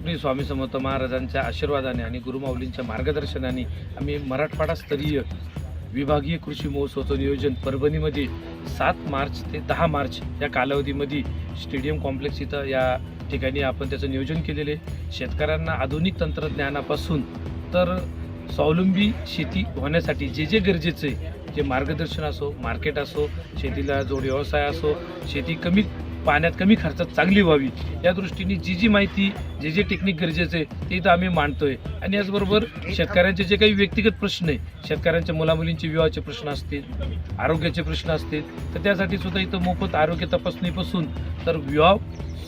श्री स्वामी समर्थ महाराजांच्या आशीर्वादाने आणि गुरुमाऊलींच्या मार्गदर्शनाने आम्ही मराठवाडा स्तरीय विभागीय कृषी महोत्सवाचं नियोजन परभणीमध्ये सात मार्च ते दहा मार्च या कालावधीमध्ये स्टेडियम कॉम्प्लेक्स इथं या ठिकाणी आपण त्याचं नियोजन केलेले शेतकऱ्यांना आधुनिक तंत्रज्ञानापासून तर स्वावलंबी शेती होण्यासाठी जे जे गरजेचं आहे जे मार्गदर्शन असो मार्केट असो शेतीला जोड व्यवसाय असो शेती कमी पाण्यात कमी खर्चात चांगली व्हावी. या दृष्टीने जी जी माहिती जे जे टेक्निक गरजेचं आहे ते इथं आम्ही मांडतोय. आणि याचबरोबर शेतकऱ्यांचे जे काही व्यक्तिगत प्रश्न आहे शेतकऱ्यांच्या मुलामुलींचे विवाहाचे प्रश्न असतील आरोग्याचे प्रश्न असतील तर त्यासाठी सुद्धा इथं मोफत आरोग्य तपासणीपासून तर विवाह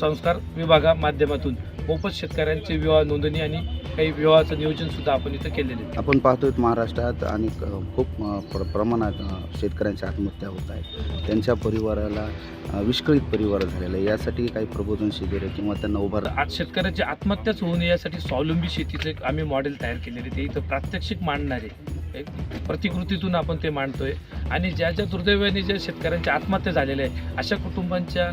संस्कार विभागा माध्यमातून मोफत शेतकऱ्यांचे विवाह नोंदणी आणि काही विवाहाचं नियोजन सुद्धा आपण इथं केलेले आहे. आपण पाहतोय महाराष्ट्रात आणि खूप प्र प्रमाणात शेतकऱ्यांच्या आत्महत्या होत आहेत. त्यांच्या परिवाराला विस्कळीत परिवार झालेला आहे यासाठी काही प्रबोधन शिबिर किंवा त्यांना उभा रा- आज शेतकऱ्याची आत्महत्याच होऊ नये यासाठी स्वावलंबी शेतीचं एक आम्ही मॉडेल तयार केलेले ते इथं प्रात्यक्षिक मांडणारे एक प्रतिकृतीतून आपण ते मांडतोय. आणि ज्या ज्या दुर्दैवाने ज्या शेतकऱ्यांच्या आत्महत्या झालेल्या आहे अशा कुटुंबांच्या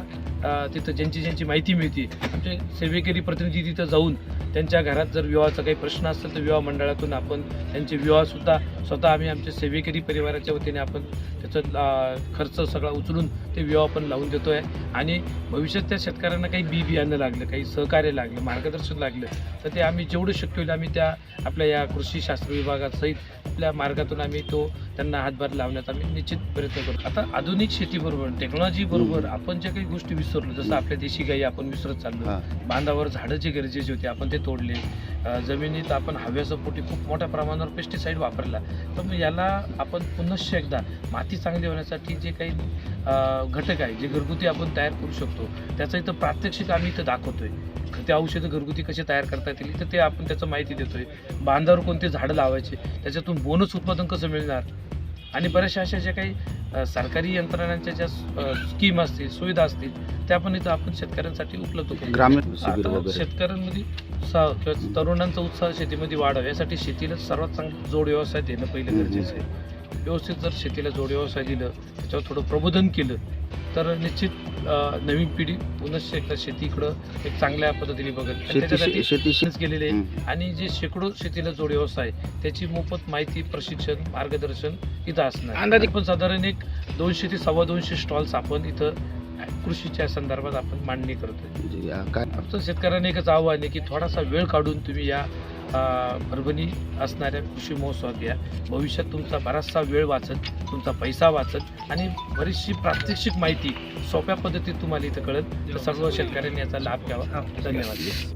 तिथं ज्यांची ज्यांची माहिती मिळते आमचे सेवेकरी प्रतिनिधी तिथं जाऊन त्यांच्या घरात जर विवाहाचा काही प्रश्न असेल तर विवाह मंडळातून आपण त्यांचे विवाहसुद्धा स्वतः आम्ही आमच्या सेवेकरी परिवाराच्या वतीने आपण त्याचं खर्च सगळा उचलून ते विवाह पण लावून देतो आहे आणि भविष्यात त्या शेतकऱ्यांना काही बी बियाणं लागलं काही सहकार्य लागलं मार्गदर्शन लागलं तर ते आम्ही जेवढं शक्य होईल आम्ही त्या आपल्या या कृषी शास्त्र विभागासहित आपल्या मार्गातून आम्ही तो त्यांना हातभार लावण्याचा आम्ही निश्चित प्रयत्न करू. आता आधुनिक शेतीबरोबर टेक्नॉलॉजी बरोबर आपण ज्या काही गोष्टी विसरलो जसं आपल्या देशी गाई आपण विसरत चाललो. बांधावर झाडं जे गरजेचे होते आपण ते तोडले. जमिनीत आपण हव्याचं पोटी खूप मोठ्या प्रमाणावर पेस्टिसाईड वापरला. तर मग याला आपण पुनश्च एकदा माती चांगली होण्यासाठी जे काही घटक आहे जे घरगुती आपण तयार करू शकतो त्याचं इथं प्रात्यक्षिक आम्ही इथं दाखवतोय. ते औषधं घरगुती कसे तयार करता येतील तर ते आपण त्याचं माहिती देतोय. बांधावर कोणते झाडं लावायचे त्याच्यातून बोनस उत्पादन कसं मिळणार? आणि बऱ्याचशा अशा ज्या काही सरकारी यंत्रणांच्या ज्या स्कीम असतील सुविधा असतील त्या पण इथं आपण शेतकऱ्यांसाठी उपलब्ध करू. ग्रामीण शेतकऱ्यांमध्ये उत्साह किंवा तरुणांचा उत्साह शेतीमध्ये वाढावा यासाठी शेतीला सर्वात चांगलं जोड व्यवसाय देणं पहिलं. गरजेचं आहे. व्यवस्थित जर शेतीला जोड व्यवसाय दिलं त्याच्यावर थोडं प्रबोधन केलं तर निश्चित नवीन पिढी पुनश्च एकदा शेतीकडं एक चांगल्या पद्धतीने बघत त्याच्यासाठी शेती प्रयत्नच केलेले आहे. हम्म. आणि जे शेकडो शेतीला जोड व्यवसाय आहे, त्याची मोफत माहिती प्रशिक्षण मार्गदर्शन इथं असणार अंदाजे पण साधारण एक दोनशे ते सव्वा दोनशे स्टॉल्स आपण इथं कृषीच्या संदर्भात आपण मांडणी करतोय. म्हणजे आमचं शेतकऱ्यांना एकच आव्हान आहे की थोडासा वेळ काढून तुम्ही या परभणी असणाऱ्या कृषी महोत्सवात या. भविष्यात तुमचा बराचसा वेळ वाचत तुमचा पैसा वाचत आणि बरीचशी प्रात्यक्षिक माहिती सोप्या पद्धतीत तुम्हाला इथं कळत तर सर्व शेतकऱ्यांनी याचा लाभ घ्यावा. धन्यवाद.